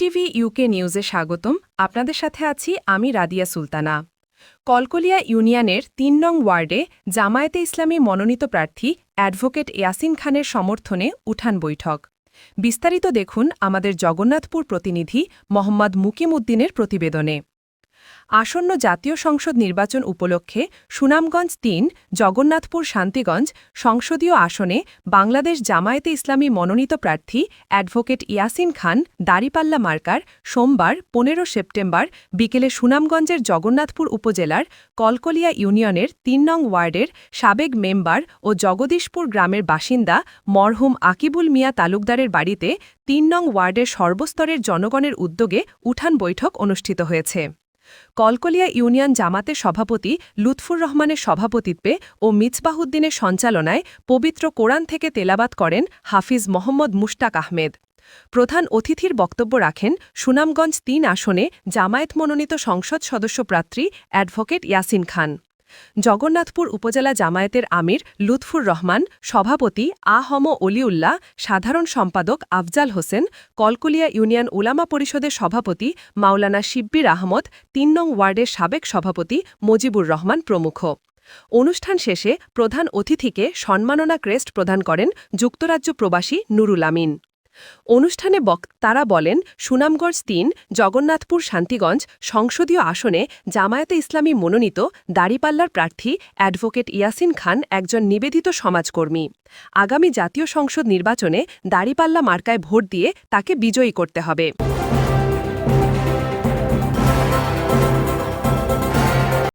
BTV UK নিউজে স্বাগতম। আপনাদের সাথে আছি আমি রাদিয়া সুলতানা। কলকলিয়া ইউনিয়নের তিন নং ওয়ার্ডে জামায়াতে ইসলামী মনোনীত প্রার্থী অ্যাডভোকেট ইয়াসিন খানের সমর্থনে উঠান বৈঠক। বিস্তারিত দেখুন আমাদের জগন্নাথপুর প্রতিনিধি মোহাম্মদ মুকিম উদ্দিনের প্রতিবেদনে। আসন্ন জাতীয় সংসদ নির্বাচন উপলক্ষে সুনামগঞ্জ তিন, জগন্নাথপুর শান্তিগঞ্জ সংসদীয় আসনে বাংলাদেশ জামায়াতে ইসলামী মনোনীত প্রার্থী অ্যাডভোকেট ইয়াসিন খান, দাড়িপাল্লা মার্কার সোমবার পনেরো সেপ্টেম্বর বিকেলে সুনামগঞ্জের জগন্নাথপুর উপজেলার কলকলিয়া ইউনিয়নের তিন নং ওয়ার্ডের সাবেক মেম্বার ও জগদীশপুর গ্রামের বাসিন্দা মরহুম আকিবুল মিয়া তালুকদারের বাড়িতে তিন নং ওয়ার্ডের সর্বস্তরের জনগণের উদ্যোগে উঠান বৈঠক অনুষ্ঠিত হয়েছে। কলকলিয়া ইউনিয়ন জামাতের সভাপতি লুৎফুর রহমানের সভাপতিত্বে ও মিজবাহুদ্দিনের সঞ্চালনায় পবিত্র কোরআন থেকে তেলাবাত করেন হাফিজ মোহাম্মদ মুশতাক আহমেদ। প্রধান অতিথির বক্তব্য রাখেন সুনামগঞ্জ তিন আসনে জামায়াত মনোনীত সংসদ সদস্য প্রার্থী অ্যাডভোকেট ইয়াসিন খান। জগন্নাথপুর উপজেলা জামায়াতের আমির লুৎফুর রহমান, সভাপতি আহম হম অলিউল্লাহ, সাধারণ সম্পাদক আফজাল হোসেন, কলকুলিয়া ইউনিয়ন উলামা পরিষদের সভাপতি মাওলানা শিব্বির আহমদ, তিন নং ওয়ার্ডের সাবেক সভাপতি মজিবুর রহমান প্রমুখ। অনুষ্ঠান শেষে প্রধান অতিথিকে সম্মাননা ক্রেস্ট প্রদান করেন যুক্তরাজ্য প্রবাসী নুরুল আমিন। অনুষ্ঠানে বক্তারা বলেন, সুনামগঞ্জ তিন, জগন্নাথপুর শান্তিগঞ্জ সংসদীয় আসনে জামায়াতে ইসলামী মনোনীত দাড়িপাল্লার প্রার্থী অ্যাডভোকেট ইয়াসিন খান একজন নিবেদিত সমাজকর্মী। আগামী জাতীয় সংসদ নির্বাচনে দাড়িপাল্লা মার্কায় ভোট দিয়ে তাকে বিজয়ী করতে হবে।